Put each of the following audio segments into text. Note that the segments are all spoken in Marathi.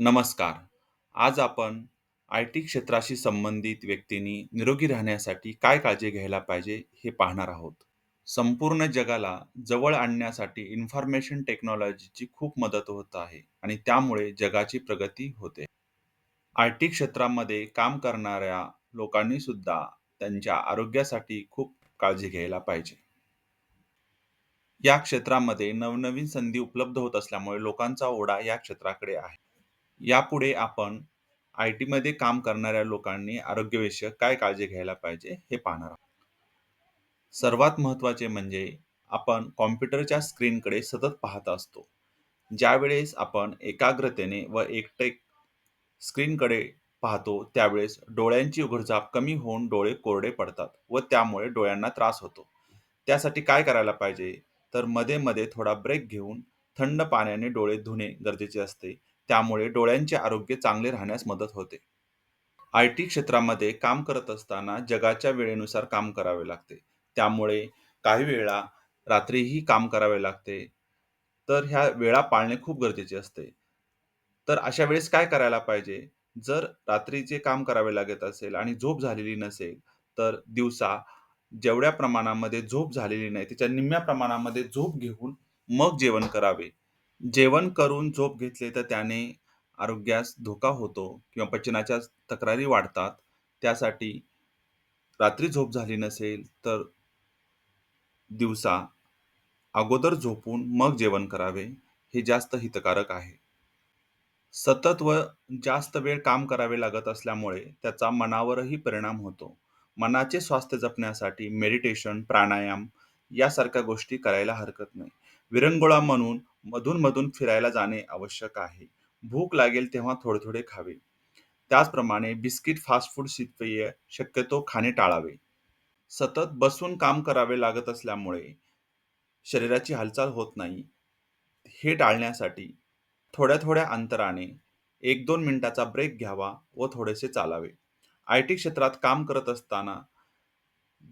नमस्कार. आज आपण आय-टी क्षेत्राशी संबंधित व्यक्तींनी निरोगी राहण्यासाठी काय काळजी घ्यायला पाहिजे हे पाहणार आहोत. संपूर्ण जगाला जवळ आणण्यासाठी इन्फॉर्मेशन टेक्नॉलॉजीची खूप मदत होत आहे आणि त्यामुळे जगाची प्रगती होते. आय-टी क्षेत्रामध्ये काम करणाऱ्या लोकांनी सुद्धा त्यांच्या आरोग्यासाठी खूप काळजी घ्यायला पाहिजे. या क्षेत्रामध्ये नवनवीन संधी उपलब्ध होत असल्यामुळे लोकांचा ओढा या क्षेत्राकडे आहे. यापुढे आपण आय-टीमध्ये काम करणाऱ्या लोकांनी आरोग्यविषयक काय काळजी घ्यायला पाहिजे हे पाहणार आहोत. सर्वात महत्त्वाचे म्हणजे आपण कॉम्प्युटरच्या स्क्रीनकडे सतत पाहत असतो. ज्यावेळेस आपण एकाग्रतेने व एकटेक स्क्रीनकडे पाहतो त्यावेळेस डोळ्यांची उघडझाप कमी होऊन डोळे कोरडे पडतात व त्यामुळे डोळ्यांना त्रास होतो. त्यासाठी काय करायला पाहिजे? तर मध्ये-मध्ये थोडा ब्रेक घेऊन थंड पाण्याने डोळे धुणे गरजेचे असते. त्यामुळे डोळ्यांचे आरोग्य चांगले राहण्यास मदत होते. आय-टी क्षेत्रामध्ये काम करत असताना जगाच्या वेळेनुसार काम करावे लागते. त्यामुळे काही वेळा रात्रीही काम करावे लागते. तर ह्या वेळा पाळणे खूप गरजेचे असते. तर अशा वेळेस काय करायला पाहिजे? जर रात्रीचे काम करावे लागत असेल आणि झोप झालेली नसेल, तर दिवसा जेवढ्या प्रमाणामध्ये झोप झालेली नाही, त्याच्या निम्म्या प्रमाणामध्ये झोप घेऊन मग जेवण करावे. जेवण करून झोप घेतली तर त्याने आरोग्यास धोका होतो किंवा पचनाच्या तक्रारी वाढतात. त्यासाठी रात्री झोप झाली नसेल, तर दिवसा अगोदर झोपून मग जेवण करावे, हे जास्त हितकारक आहे. सतत व जास्त वेळ काम करावे लागत असल्यामुळे त्याचा मनावरही परिणाम होतो. मनाचे स्वास्थ्य जपण्यासाठी मेडिटेशन, प्राणायाम यासारख्या गोष्टी करायला हरकत नाही. विरंगुळा म्हणून मधून-मधून फिरायला जाणे आवश्यक आहे. भूक लागेल तेव्हा थोडे-थोडे खावे. त्याचप्रमाणे बिस्किट, फास्ट फूड, शीतपेय शक्यतो खाणे टाळावे. सतत बसून काम करावे लागत असल्यामुळे शरीराची हालचाल होत नाही. हे टाळण्यासाठी थोड्या-थोड्या अंतराने 1-2 मिनिटाचा ब्रेक घ्यावा व थोडेसे चालावे. आय-टी क्षेत्रात काम करत असताना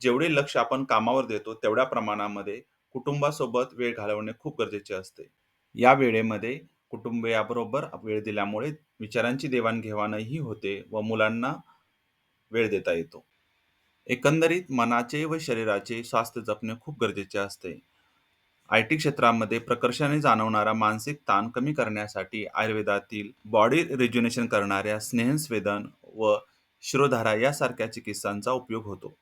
जेवढे लक्ष आपण कामावर देतो, तेवढ्या प्रमाणामध्ये कुटुंबासोबत वेळ घालवणे खूप गरजेचे असते. या वेळेमध्ये कुटुंबियाबरोबर वेळ दिल्यामुळे विचारांची देवाणघेवाणही होते व मुलांना वेळ देता येतो. एकंदरीत मनाचे व शरीराचे स्वास्थ्य जपणे खूप गरजेचे असते. आय-टी क्षेत्रामध्ये प्रकर्षाने जाणवणारा मानसिक ताण कमी करण्यासाठी आयुर्वेदातील बॉडी रिज्युनेशन करणाऱ्या स्नेहस्वेदन व शिरोधारा यासारख्या चिकित्सांचा उपयोग होतो.